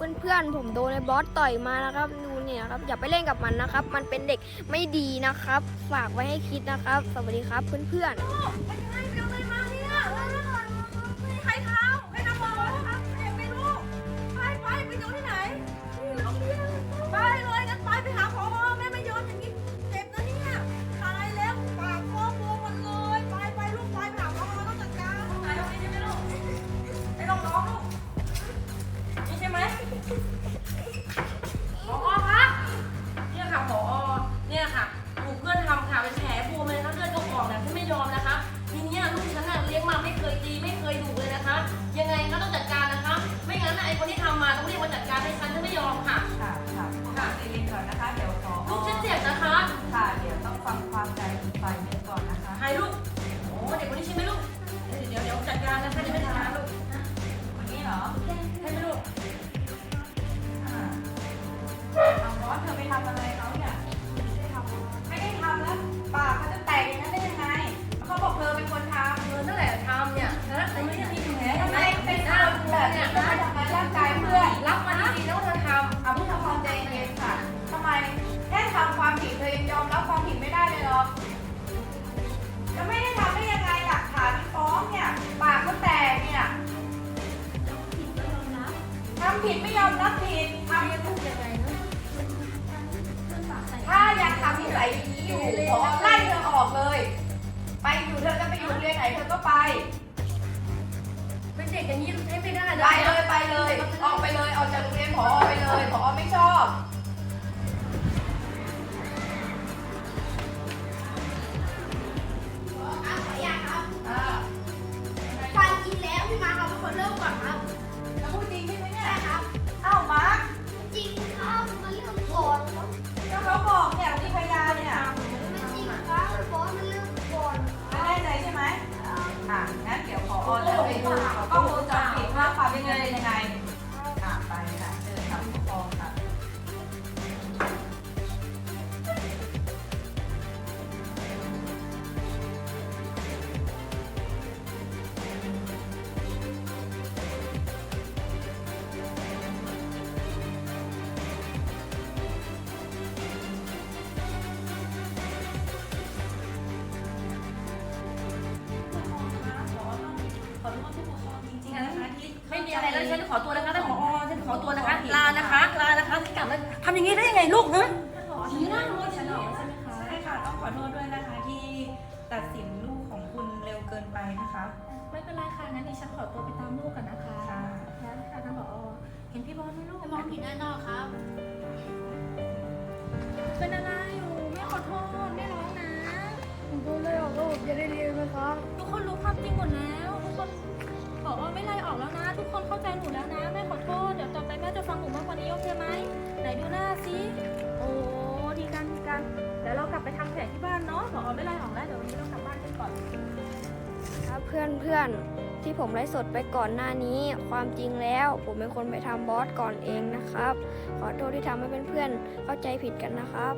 เพื่อนๆผมโดนไอ้บอสต่อยมานะครับ ดูเนี่ยครับอย่าไปเล่นกับมันนะครับ มันเป็นเด็กไม่ดีนะครับ ฝากไว้ให้คิดนะครับ สวัสดีครับเพื่อนๆ ยู่ขอไล่เธอออกเลย ไปอยู่เธอจะไปอยู่โรงเรียนไหนเธอก็ไป เป็นเด็กอย่างนี้ใช้ไม่ได้นะไปเลยไปเลย ออกไปเลยออกจากโรงเรียนผอไปเลยผอไม่ชอบ 아, อโทษฉันขอจริงๆนะคะที่ไม่มีอะไรแล้วฉันขอตัวนะคะท่านผอฉันขอตัวนะคะลานะคะลานะคะฉันกลับแล้วทำอย่างนี้ได้ยังไงลูกเะท่นอชี้นขอโทษฉันหอใช่ไหมคะใช่ค่ะต้องขอโทษด้วยนะคะที่ตัดสินลูกของคุณเร็วเกินไปนะคะ ไม่เป็นไรค่ะงั้นดิฉันขอตัวไปตามลูกก่อนนะคะค่ะได้ค่ะท่านผอเห็นพี่บอลไหมลูกมองผิดแน่นอนครับ เพื่อนๆ ที่ผมไลฟ์สดไปก่อนหน้านี้ ความจริงแล้ว ผมเป็นคนไปทำบอสก่อนเองนะครับ ขอโทษที่ทำให้เพื่อนๆเข้าใจผิดกันนะครับ